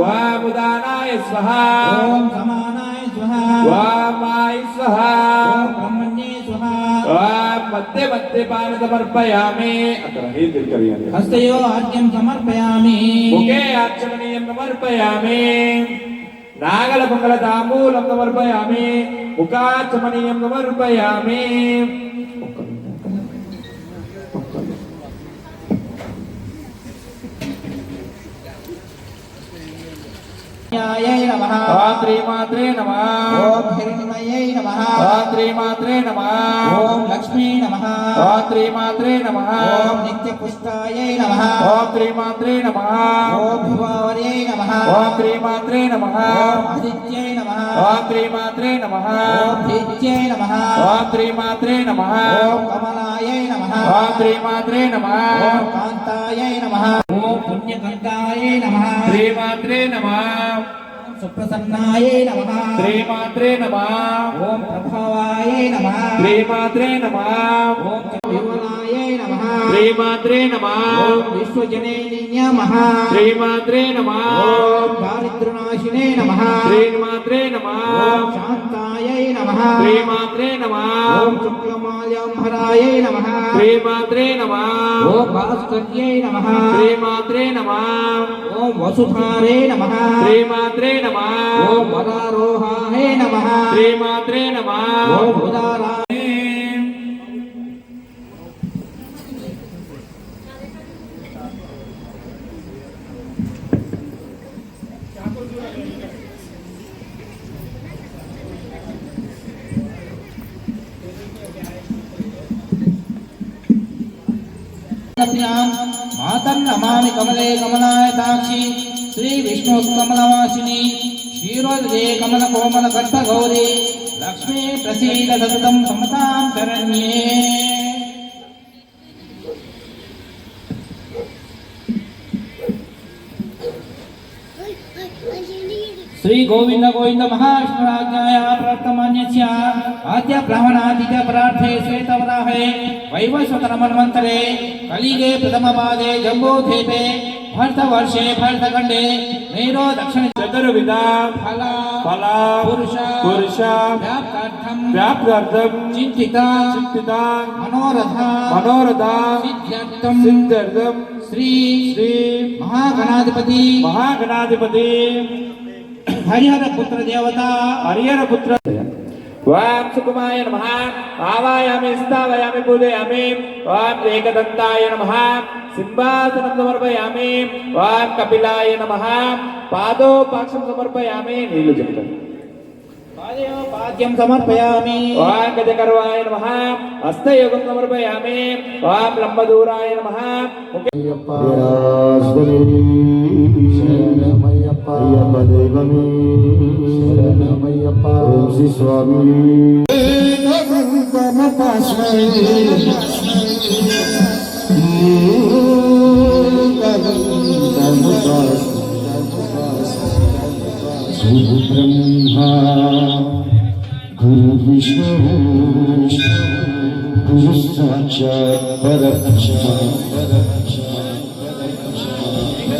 वामुदानाय स्वहा। ओम समानाय स्वहा। वामाय स्वहा। ओम ब्रह्मण्ये स्वहा। वाम मध्य मध्य पान समर्पयामि हस्तयो आर्यं समर्पयामि। मुखे आर्चमणीयं समर्पयामि। नागल मंगल तामूलं समर्पयामि। मुखाचमणीयं समर्पयामि। నమః శ్రీమాత్రే నమ ఓం హిరణ్మయై నమః శ్రీమాత్రే నమ ఓం లక్ష్మీ నమః శ్రీమాత్రే నమ ఓం నిత్యపుష్టాయై నమః ఓం శ్రీమాత్రే నమ ఓం భువావర్యై నమః ఓం శ్రీమాత్రే నమ ఓం ఆదిత్యై నమః ఓం శ్రీమాత్రే నమ ఓం భీత్యై నమః ఓం శ్రీమాత్రే నమ ఓం కమలాయై నమః ఓం శ్రీమాత్రే నమ ఓం కాంతాయై నమః ఓం పుణ్యకంతాయై నమః శ్రీమాత్రే నమ సుప్రసన్నాయై నమః. శ్రీమాత్రే నమ. ఓం ప్రభావాయై నమః. శ్రీమాత్రే నమ. ఓం శ్రీమాత్రే నమ. ఓం విశ్వజనైని నమః. శ్రీమాత్రే నమ. ఓం దారిద్ర్యనాశినే నమః. శ్రీమాత్రే నమ. శాంతాయై నమః. శ్రీమాత్రే నమ. ఓం శుక్లమాల్యాంబరాయై నమః. శ్రీమాత్రే నమ. ఓం భాస్కర్యై నమః. శ్రీమాత్రే నమ. ఓం వసుధారే నమః. శ్రీమాత్రే నమ. ఓం వరారోహాయ నమః. శ్రీమాత్రే నమ. ఓం ఉదారా మాతన్నమామి కమలే కమలాయతాక్షి శ్రీ విష్ణు కమలవాసిని క్షీరోదే కమల కోమల కట్ట గౌరీ లక్ష్మీ ప్రసీద సతతం సమతాం శరణ్యే. श्री गोविंद गोविंद प्राप्तमान्यस्य आद्य प्रार्थे श्वेतवराहे वैवस्वतनमन्वन्तरे कलिगे प्रथमपादे जम्बोधेपे भर्तवर्षे भर्तखण्डे नैरो दक्षिण चतुर्विधा फला फला पुरुष पुरुष चिन्तिता चिन्तिता मनोरथ मनोरथा सिद्ध्यर्थं श्री श्री महागणाधिपति महागणाधिपति శ్రీ మహాగణాధిపతి మహాగణాధిపతి హరిహర పుత్ర దేవత హరిహర పుత్ర ఓం సుకుమాయ నమ. ఆవాయామి స్థావయామి పూజయామి. ఓం ఏకదంతాయ నమ. సింహాసనం సమర్పయామి ఓం కపిలాయ నమ. పాదోపాక్షం సమర్పయామి. నీళ్ళు చెప్తాను పాద్యం సమర్పయామి. ఓం గజకర్వాయ నమ. హస్తయోగం సమర్పయామి. ఓం లంబదూరాయ నమ. ஐயப்ப தெய்வமே சரணமையப்பா ஓம் ஸ்ரீ சுவாமி சுபிரம்மா குரு விஷ்ணு குரு சாட்சாத் பரபிரம்மா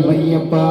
நமயப்பா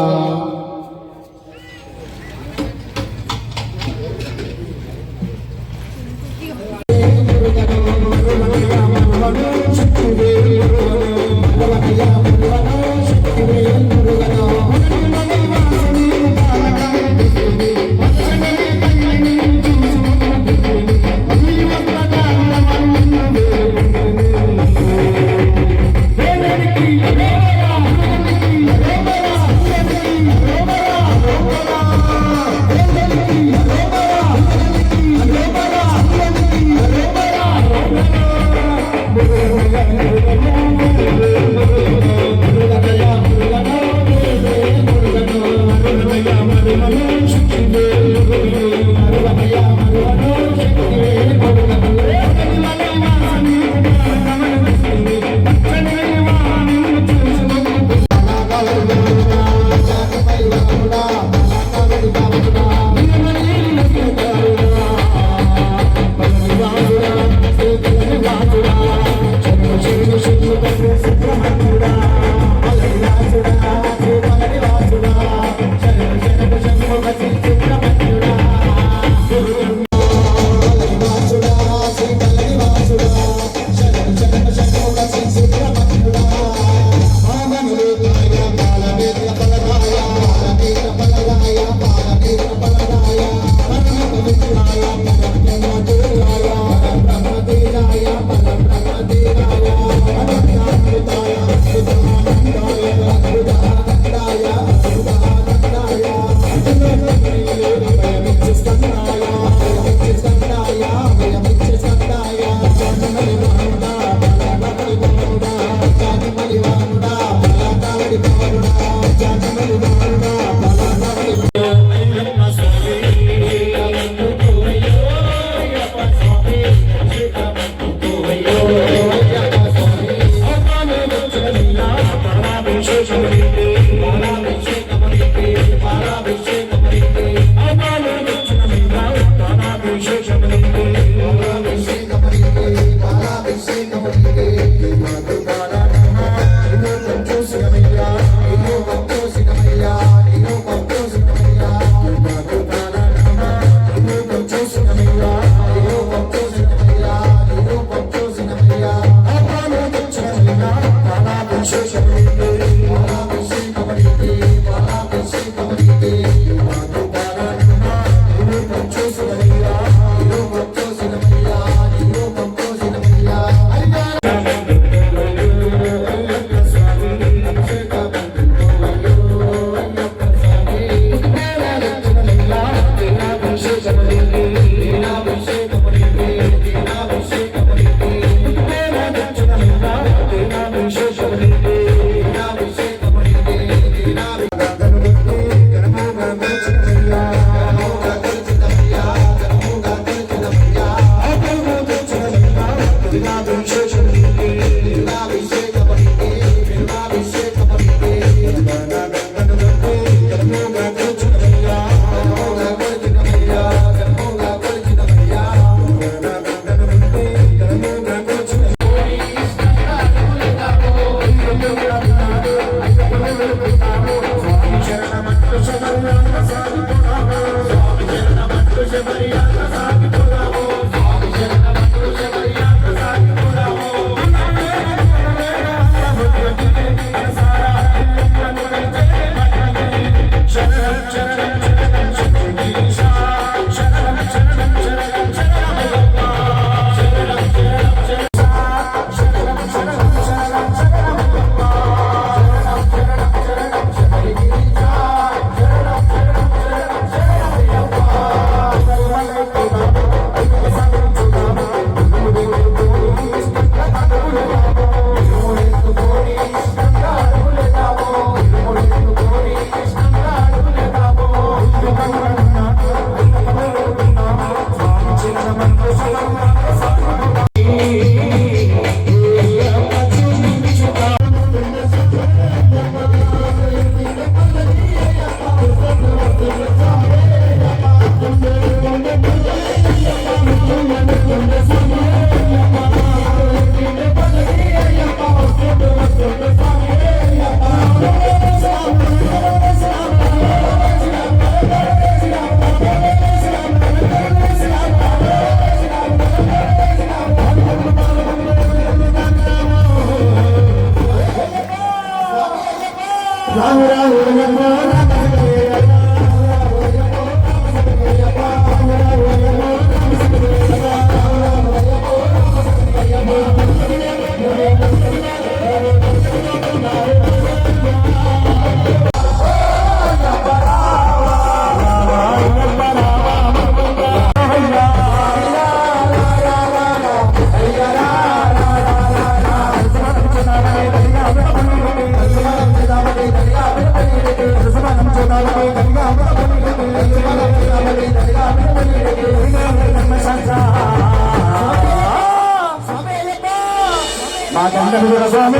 మరువనయ్యా మరువను church, ማቀንደብ ረሳሚ